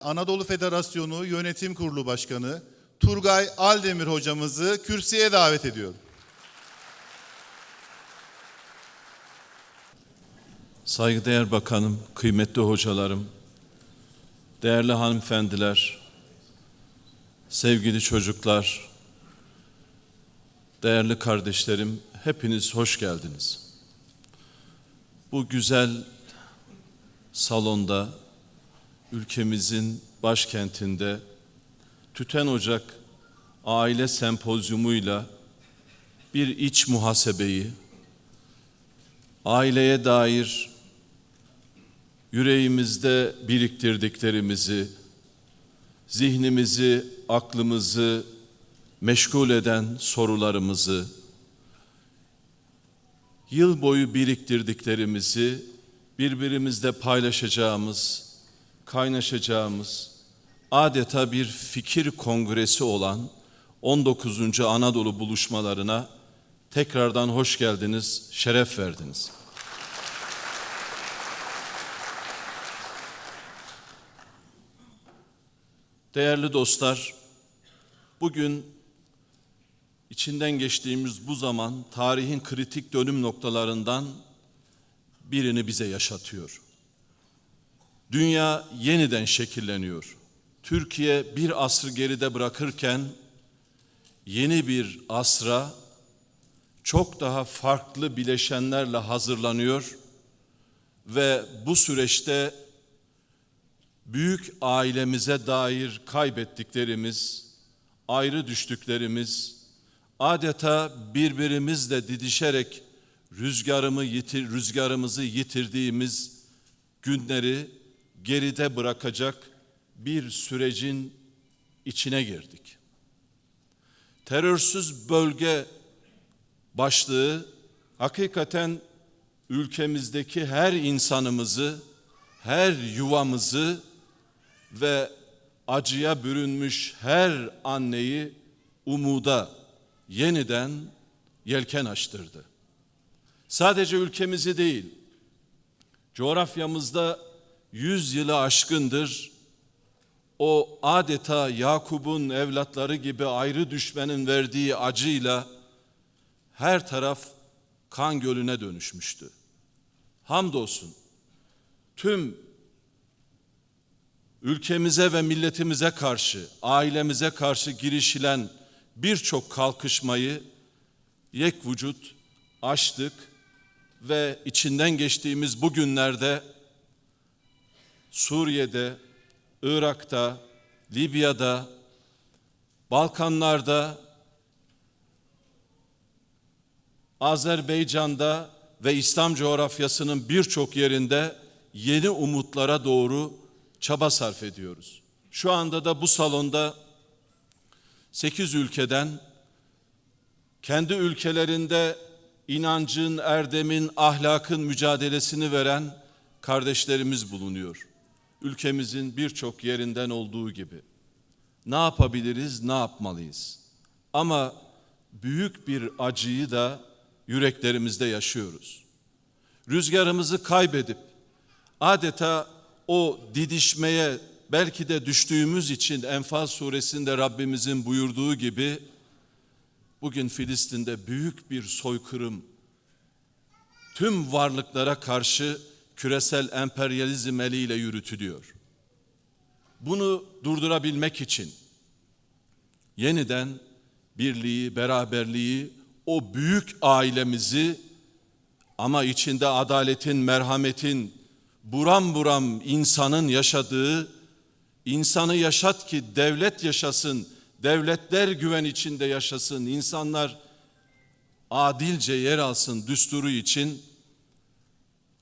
Anadolu Federasyonu Yönetim Kurulu Başkanı Turgay Aldemir hocamızı kürsüye davet ediyorum. Saygıdeğer Bakanım, kıymetli hocalarım, değerli hanımefendiler, sevgili çocuklar, değerli kardeşlerim, hepiniz hoş geldiniz. Bu güzel salonda, ülkemizin başkentinde Tüten Ocak Aile Sempozyumuyla bir iç muhasebeyi, aileye dair yüreğimizde biriktirdiklerimizi, zihnimizi, aklımızı meşgul eden sorularımızı, yıl boyu biriktirdiklerimizi birbirimizle paylaşacağımız, kaynaşacağımız, adeta bir fikir kongresi olan 19. Anadolu buluşmalarına tekrardan hoş geldiniz, şeref verdiniz. Değerli dostlar, bugün içinden geçtiğimiz bu zaman tarihin kritik dönüm noktalarından birini bize yaşatıyor. Dünya yeniden şekilleniyor. Türkiye bir asrı geride bırakırken yeni bir asra çok daha farklı bileşenlerle hazırlanıyor ve bu süreçte büyük ailemize dair kaybettiklerimiz, ayrı düştüklerimiz, adeta birbirimizle didişerek rüzgarımı yitir, rüzgarımızı yitirdiğimiz günleri geride bırakacak bir sürecin içine girdik. Terörsüz bölge başlığı hakikaten ülkemizdeki her insanımızı, her yuvamızı ve acıya bürünmüş her anneyi umuda yeniden yelken açtırdı. Sadece ülkemizi değil, coğrafyamızda yüz yılı aşkındır o adeta Yakup'un evlatları gibi ayrı düşmenin verdiği acıyla her taraf kan gölüne dönüşmüştü. Hamdolsun tüm ülkemize ve milletimize karşı, ailemize karşı girişilen birçok kalkışmayı yek vücut açtık ve içinden geçtiğimiz bu günlerde Suriye'de, Irak'ta, Libya'da, Balkanlar'da, Azerbaycan'da ve İslam coğrafyasının birçok yerinde yeni umutlara doğru çaba sarf ediyoruz. Şu anda da bu salonda 8 ülkeden kendi ülkelerinde inancın, erdemin, ahlakın mücadelesini veren kardeşlerimiz bulunuyor. Ülkemizin birçok yerinden olduğu gibi. Ne yapabiliriz, ne yapmalıyız? Ama büyük bir acıyı da yüreklerimizde yaşıyoruz. Rüzgarımızı kaybedip adeta o didişmeye belki de düştüğümüz için Enfal suresinde Rabbimizin buyurduğu gibi bugün Filistin'de büyük bir soykırım tüm varlıklara karşı küresel emperyalizm eliyle yürütülüyor. Bunu durdurabilmek için yeniden birliği, beraberliği, o büyük ailemizi ama içinde adaletin, merhametin, buram buram insanın yaşadığı, insanı yaşat ki devlet yaşasın, devletler güven içinde yaşasın, insanlar adilce yer alsın düsturu için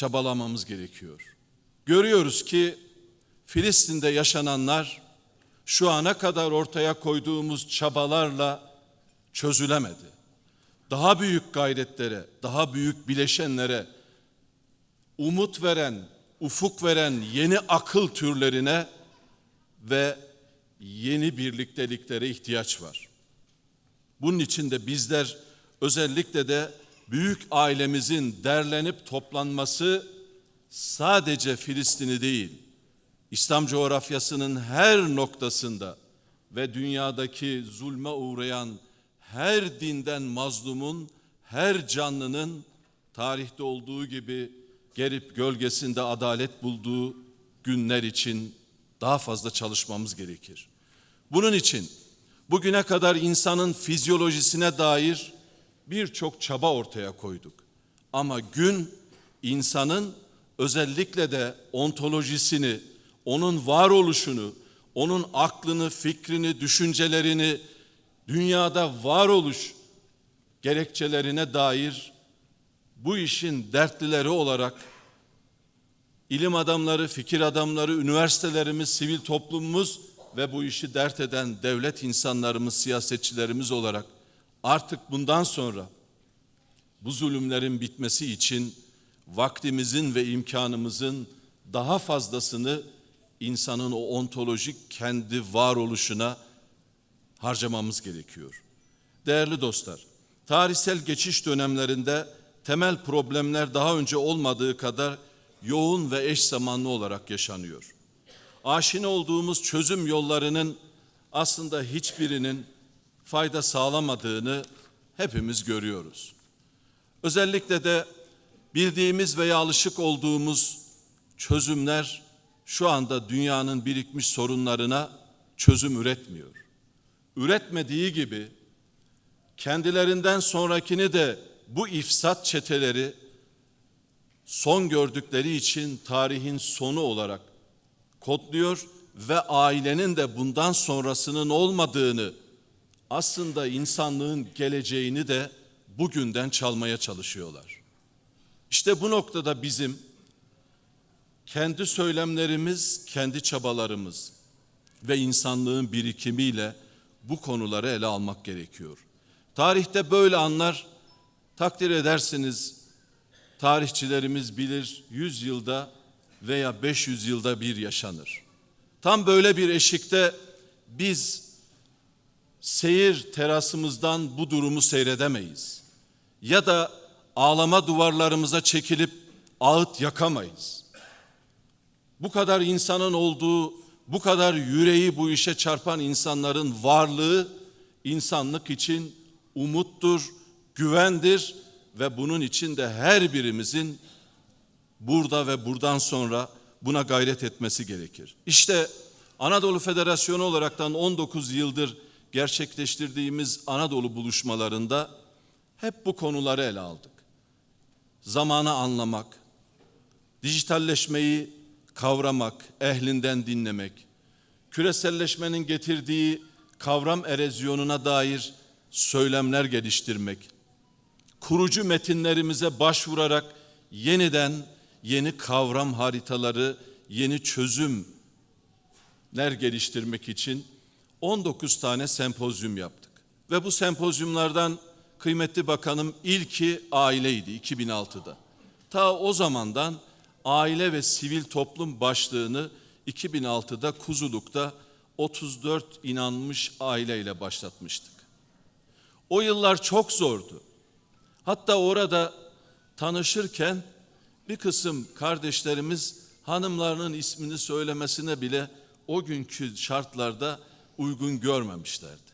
çabalamamız gerekiyor. Görüyoruz ki Filistin'de yaşananlar şu ana kadar ortaya koyduğumuz çabalarla çözülemedi. Daha büyük gayretlere, daha büyük bileşenlere, umut veren, ufuk veren yeni akıl türlerine ve yeni birlikteliklere ihtiyaç var. Bunun için de bizler özellikle de büyük ailemizin derlenip toplanması sadece Filistin'i değil, İslam coğrafyasının her noktasında ve dünyadaki zulme uğrayan her dinden mazlumun, her canlının tarihte olduğu gibi gelip gölgesinde adalet bulduğu günler için daha fazla çalışmamız gerekir. Bunun için bugüne kadar insanın fizyolojisine dair birçok çaba ortaya koyduk. Ama gün insanın özellikle de ontolojisini, onun varoluşunu, onun aklını, fikrini, düşüncelerini, dünyada varoluş gerekçelerine dair bu işin dertlileri olarak ilim adamları, fikir adamları, üniversitelerimiz, sivil toplumumuz ve bu işi dert eden devlet insanlarımız, siyasetçilerimiz olarak artık bundan sonra bu zulümlerin bitmesi için vaktimizin ve imkanımızın daha fazlasını insanın o ontolojik kendi varoluşuna harcamamız gerekiyor. Değerli dostlar, tarihsel geçiş dönemlerinde temel problemler daha önce olmadığı kadar yoğun ve eş zamanlı olarak yaşanıyor. Aşina olduğumuz çözüm yollarının aslında hiçbirinin fayda sağlamadığını hepimiz görüyoruz. Özellikle de bildiğimiz veya alışık olduğumuz çözümler şu anda dünyanın birikmiş sorunlarına çözüm üretmiyor. Üretmediği gibi kendilerinden sonrakini de bu ifsat çeteleri son gördükleri için tarihin sonu olarak kodluyor ve ailenin de bundan sonrasının olmadığını aslında insanlığın geleceğini de bugünden çalmaya çalışıyorlar. İşte bu noktada bizim kendi söylemlerimiz, kendi çabalarımız ve insanlığın birikimiyle bu konuları ele almak gerekiyor. Tarihte böyle anlar takdir edersiniz tarihçilerimiz bilir 100 yılda veya 500 yılda bir yaşanır. Tam böyle bir eşikte biz seyir terasımızdan bu durumu seyredemeyiz. Ya da ağlama duvarlarımıza çekilip ağıt yakamayız. Bu kadar insanın olduğu, bu kadar yüreği bu işe çarpan insanların varlığı insanlık için umuttur, güvendir ve bunun için de her birimizin burada ve buradan sonra buna gayret etmesi gerekir. İşte Anadolu Federasyonu olaraktan 19 yıldır gerçekleştirdiğimiz Anadolu buluşmalarında hep bu konuları ele aldık. Zamanı anlamak, dijitalleşmeyi kavramak, ehlinden dinlemek, küreselleşmenin getirdiği kavram erozyonuna dair söylemler geliştirmek, kurucu metinlerimize başvurarak yeniden yeni kavram haritaları, yeni çözümler geliştirmek için 19 tane sempozyum yaptık. Ve bu sempozyumlardan kıymetli bakanım ilki aileydi 2006'da. Ta o zamandan aile ve sivil toplum başlığını 2006'da Kuzuluk'ta 34 inanmış aileyle başlatmıştık. O yıllar çok zordu. Hatta orada tanışırken bir kısım kardeşlerimiz hanımlarının ismini söylemesine bile o günkü şartlarda uygun görmemişlerdi.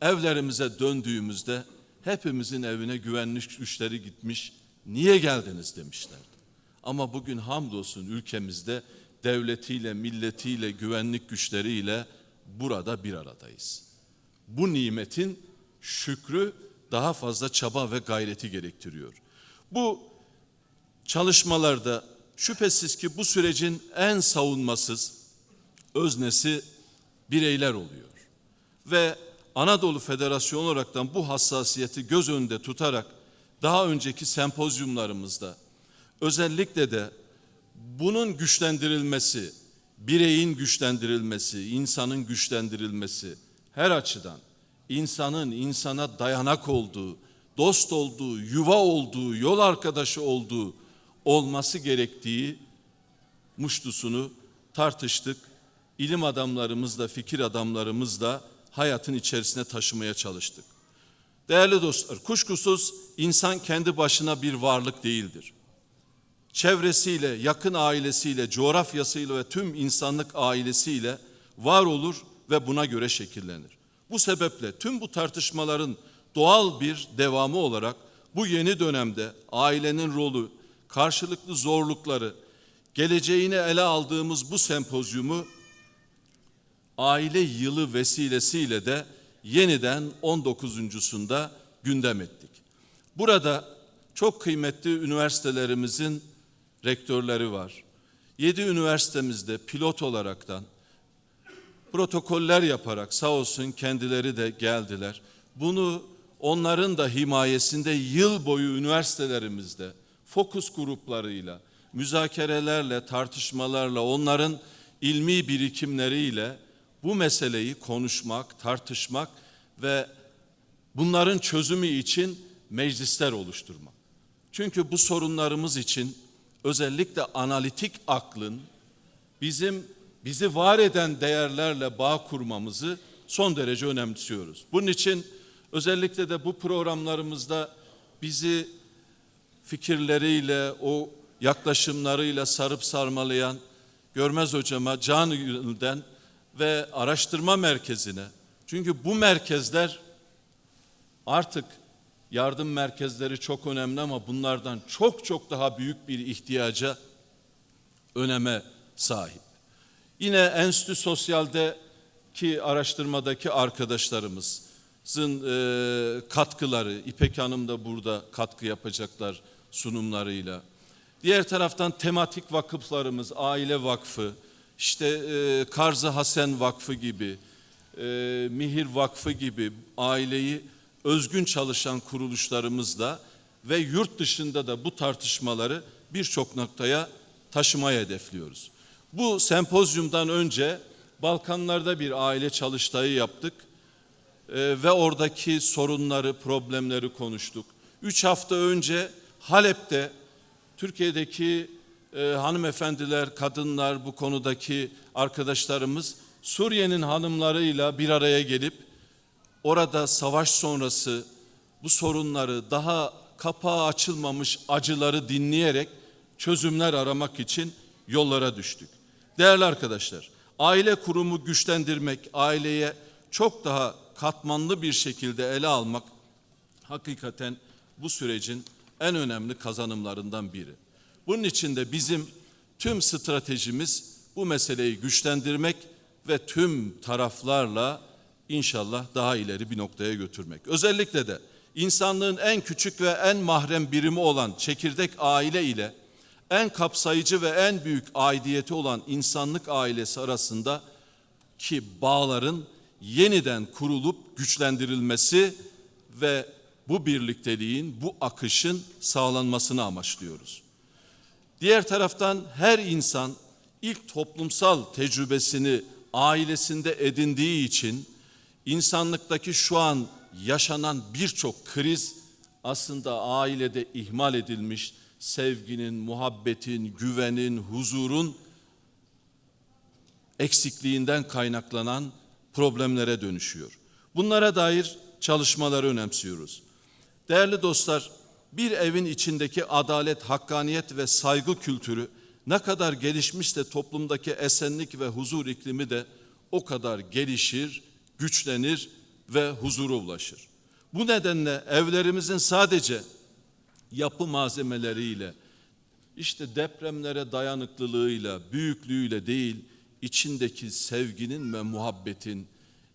Evlerimize döndüğümüzde hepimizin evine güvenlik güçleri gitmiş, niye geldiniz demişlerdi. Ama bugün hamdolsun ülkemizde devletiyle, milletiyle, güvenlik güçleriyle burada bir aradayız. Bu nimetin şükrü daha fazla çaba ve gayreti gerektiriyor. Bu çalışmalarda şüphesiz ki bu sürecin en savunmasız öznesi bireyler oluyor. Ve Anadolu Federasyonu olaraktan bu hassasiyeti göz önünde tutarak daha önceki sempozyumlarımızda özellikle de bunun güçlendirilmesi, bireyin güçlendirilmesi, insanın güçlendirilmesi her açıdan insanın insana dayanak olduğu, dost olduğu, yuva olduğu, yol arkadaşı olduğu olması gerektiği muştusunu tartıştık. İlim adamlarımızla, fikir adamlarımızla hayatın içerisine taşımaya çalıştık. Değerli dostlar, kuşkusuz insan kendi başına bir varlık değildir. çevresiyle, yakın ailesiyle, coğrafyasıyla ve tüm insanlık ailesiyle var olur ve buna göre şekillenir. Bu sebeple tüm bu tartışmaların doğal bir devamı olarak bu yeni dönemde ailenin rolü, karşılıklı zorlukları, geleceğini ele aldığımız bu sempozyumu aile yılı vesilesiyle de yeniden 19.sunda gündem ettik. Burada çok kıymetli üniversitelerimizin rektörleri var. Yedi üniversitemizde pilot olaraktan protokoller yaparak sağ olsun kendileri de geldiler. Bunu onların da himayesinde yıl boyu üniversitelerimizde fokus gruplarıyla, müzakerelerle, tartışmalarla, onların ilmi birikimleriyle bu meseleyi konuşmak, tartışmak ve bunların çözümü için meclisler oluşturmak. Çünkü bu sorunlarımız için özellikle analitik aklın bizim bizi var eden değerlerle bağ kurmamızı son derece önemsiyoruz. Bunun için özellikle de bu programlarımızda bizi fikirleriyle, o yaklaşımlarıyla sarıp sarmalayan Görmez hocama can gönülden ve araştırma merkezine. Çünkü bu merkezler artık yardım merkezleri çok önemli ama bunlardan çok çok daha büyük bir ihtiyaca öneme sahip. Yine Enstitü Sosyal'deki araştırmadaki arkadaşlarımızın e, katkıları, İpek Hanım da burada katkı yapacaklar sunumlarıyla. Diğer taraftan tematik vakıflarımız, Aile Vakfı, işte e, Karzı Hasen Vakfı gibi, e, Mihir Vakfı gibi aileyi özgün çalışan kuruluşlarımızla ve yurt dışında da bu tartışmaları birçok noktaya taşımaya hedefliyoruz. Bu sempozyumdan önce Balkanlarda bir aile çalıştayı yaptık e, ve oradaki sorunları, problemleri konuştuk. Üç hafta önce Halep'te Türkiye'deki e, hanımefendiler, kadınlar, bu konudaki arkadaşlarımız Suriye'nin hanımlarıyla bir araya gelip orada savaş sonrası bu sorunları daha kapağı açılmamış acıları dinleyerek çözümler aramak için yollara düştük. Değerli arkadaşlar, aile kurumu güçlendirmek, aileye çok daha katmanlı bir şekilde ele almak hakikaten bu sürecin en önemli kazanımlarından biri. Bunun için de bizim tüm stratejimiz bu meseleyi güçlendirmek ve tüm taraflarla inşallah daha ileri bir noktaya götürmek. Özellikle de insanlığın en küçük ve en mahrem birimi olan çekirdek aile ile en kapsayıcı ve en büyük aidiyeti olan insanlık ailesi arasında ki bağların yeniden kurulup güçlendirilmesi ve bu birlikteliğin, bu akışın sağlanmasını amaçlıyoruz. Diğer taraftan her insan ilk toplumsal tecrübesini ailesinde edindiği için insanlıktaki şu an yaşanan birçok kriz aslında ailede ihmal edilmiş sevginin, muhabbetin, güvenin, huzurun eksikliğinden kaynaklanan problemlere dönüşüyor. Bunlara dair çalışmaları önemsiyoruz. Değerli dostlar, bir evin içindeki adalet, hakkaniyet ve saygı kültürü ne kadar gelişmişse toplumdaki esenlik ve huzur iklimi de o kadar gelişir, güçlenir ve huzura ulaşır. Bu nedenle evlerimizin sadece yapı malzemeleriyle, işte depremlere dayanıklılığıyla, büyüklüğüyle değil, içindeki sevginin ve muhabbetin,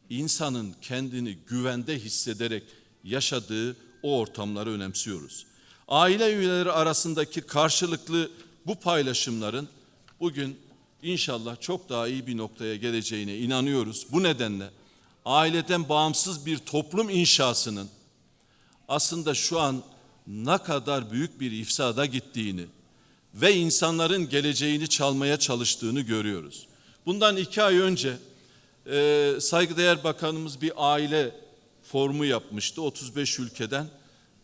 insanın kendini güvende hissederek yaşadığı o ortamları önemsiyoruz. Aile üyeleri arasındaki karşılıklı bu paylaşımların bugün inşallah çok daha iyi bir noktaya geleceğine inanıyoruz. Bu nedenle aileden bağımsız bir toplum inşasının aslında şu an ne kadar büyük bir ifsada gittiğini ve insanların geleceğini çalmaya çalıştığını görüyoruz. Bundan iki ay önce e, saygıdeğer bakanımız bir aile formu yapmıştı. 35 ülkeden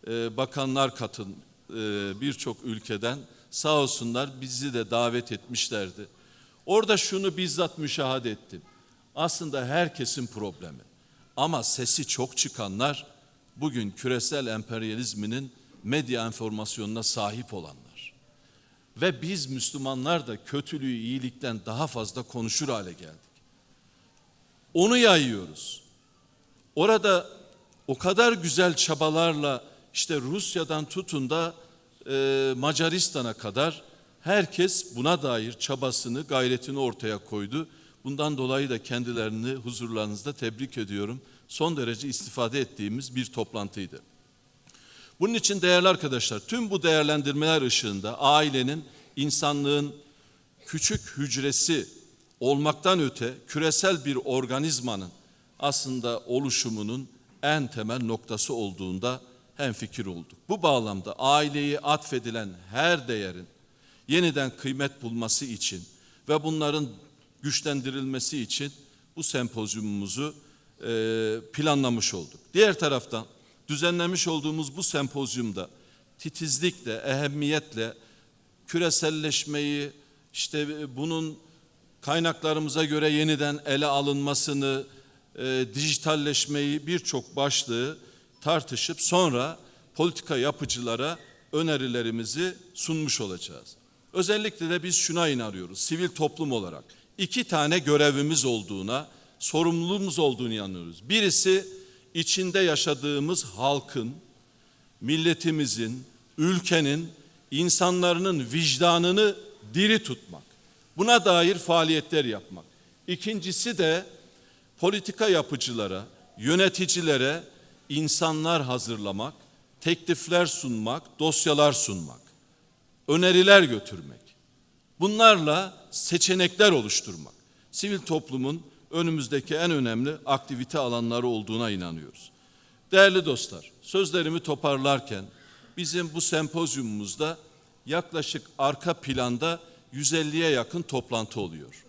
e, bakanlar katın e, birçok ülkeden sağ olsunlar bizi de davet etmişlerdi. Orada şunu bizzat müşahede ettim. Aslında herkesin problemi. Ama sesi çok çıkanlar bugün küresel emperyalizminin medya enformasyonuna sahip olanlar. Ve biz Müslümanlar da kötülüğü iyilikten daha fazla konuşur hale geldik. Onu yayıyoruz. Orada o kadar güzel çabalarla işte Rusya'dan tutun da e, Macaristan'a kadar herkes buna dair çabasını, gayretini ortaya koydu. Bundan dolayı da kendilerini huzurlarınızda tebrik ediyorum. Son derece istifade ettiğimiz bir toplantıydı. Bunun için değerli arkadaşlar tüm bu değerlendirmeler ışığında ailenin insanlığın küçük hücresi olmaktan öte küresel bir organizmanın aslında oluşumunun en temel noktası olduğunda hemfikir olduk. Bu bağlamda aileyi atfedilen her değerin yeniden kıymet bulması için ve bunların güçlendirilmesi için bu sempozyumumuzu e, planlamış olduk. Diğer taraftan düzenlemiş olduğumuz bu sempozyumda titizlikle, ehemmiyetle küreselleşmeyi, işte bunun kaynaklarımıza göre yeniden ele alınmasını, e, dijitalleşmeyi birçok başlığı tartışıp sonra politika yapıcılara önerilerimizi sunmuş olacağız. Özellikle de biz şuna inanıyoruz sivil toplum olarak. iki tane görevimiz olduğuna, sorumluluğumuz olduğunu inanıyoruz. Birisi içinde yaşadığımız halkın, milletimizin, ülkenin, insanların vicdanını diri tutmak. Buna dair faaliyetler yapmak. İkincisi de politika yapıcılara, yöneticilere insanlar hazırlamak, teklifler sunmak, dosyalar sunmak, öneriler götürmek. Bunlarla seçenekler oluşturmak. Sivil toplumun önümüzdeki en önemli aktivite alanları olduğuna inanıyoruz. Değerli dostlar, sözlerimi toparlarken bizim bu sempozyumumuzda yaklaşık arka planda 150'ye yakın toplantı oluyor.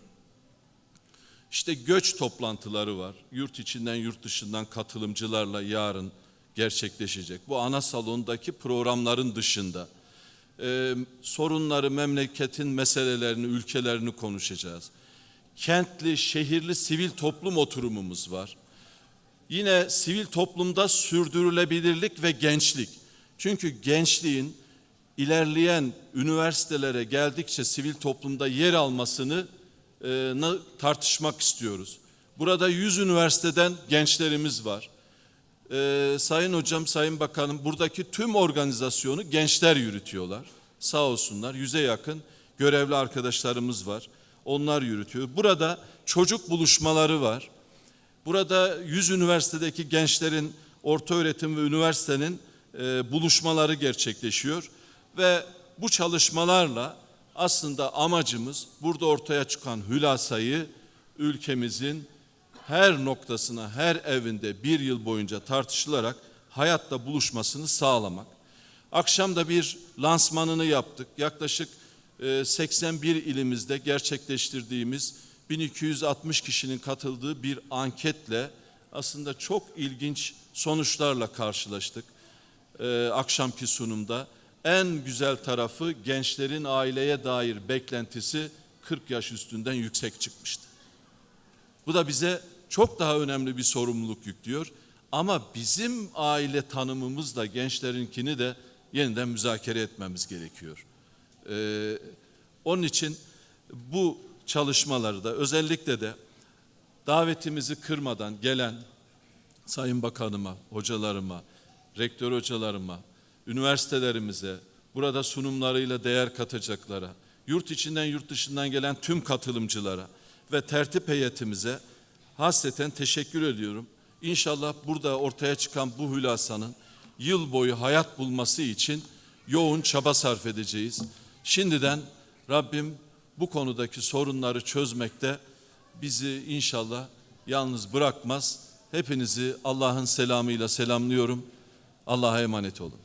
İşte göç toplantıları var. Yurt içinden yurt dışından katılımcılarla yarın gerçekleşecek. Bu ana salondaki programların dışında e, sorunları, memleketin meselelerini, ülkelerini konuşacağız. Kentli, şehirli sivil toplum oturumumuz var. Yine sivil toplumda sürdürülebilirlik ve gençlik. Çünkü gençliğin ilerleyen üniversitelere geldikçe sivil toplumda yer almasını tartışmak istiyoruz. Burada 100 üniversiteden gençlerimiz var. E, Sayın Hocam, Sayın Bakanım buradaki tüm organizasyonu gençler yürütüyorlar. Sağ olsunlar yüze yakın görevli arkadaşlarımız var. Onlar yürütüyor. Burada çocuk buluşmaları var. Burada 100 üniversitedeki gençlerin orta öğretim ve üniversitenin e, buluşmaları gerçekleşiyor. Ve bu çalışmalarla aslında amacımız burada ortaya çıkan hülasayı ülkemizin her noktasına, her evinde bir yıl boyunca tartışılarak hayatta buluşmasını sağlamak. Akşam da bir lansmanını yaptık. Yaklaşık e, 81 ilimizde gerçekleştirdiğimiz 1260 kişinin katıldığı bir anketle aslında çok ilginç sonuçlarla karşılaştık. E, akşamki sunumda en güzel tarafı gençlerin aileye dair beklentisi 40 yaş üstünden yüksek çıkmıştı. Bu da bize çok daha önemli bir sorumluluk yüklüyor. Ama bizim aile tanımımızla gençlerinkini de yeniden müzakere etmemiz gerekiyor. Ee, onun için bu çalışmaları da özellikle de davetimizi kırmadan gelen Sayın Bakanıma, hocalarıma, rektör hocalarıma, üniversitelerimize, burada sunumlarıyla değer katacaklara, yurt içinden yurt dışından gelen tüm katılımcılara ve tertip heyetimize hasreten teşekkür ediyorum. İnşallah burada ortaya çıkan bu hülasanın yıl boyu hayat bulması için yoğun çaba sarf edeceğiz. Şimdiden Rabbim bu konudaki sorunları çözmekte bizi inşallah yalnız bırakmaz. Hepinizi Allah'ın selamıyla selamlıyorum. Allah'a emanet olun.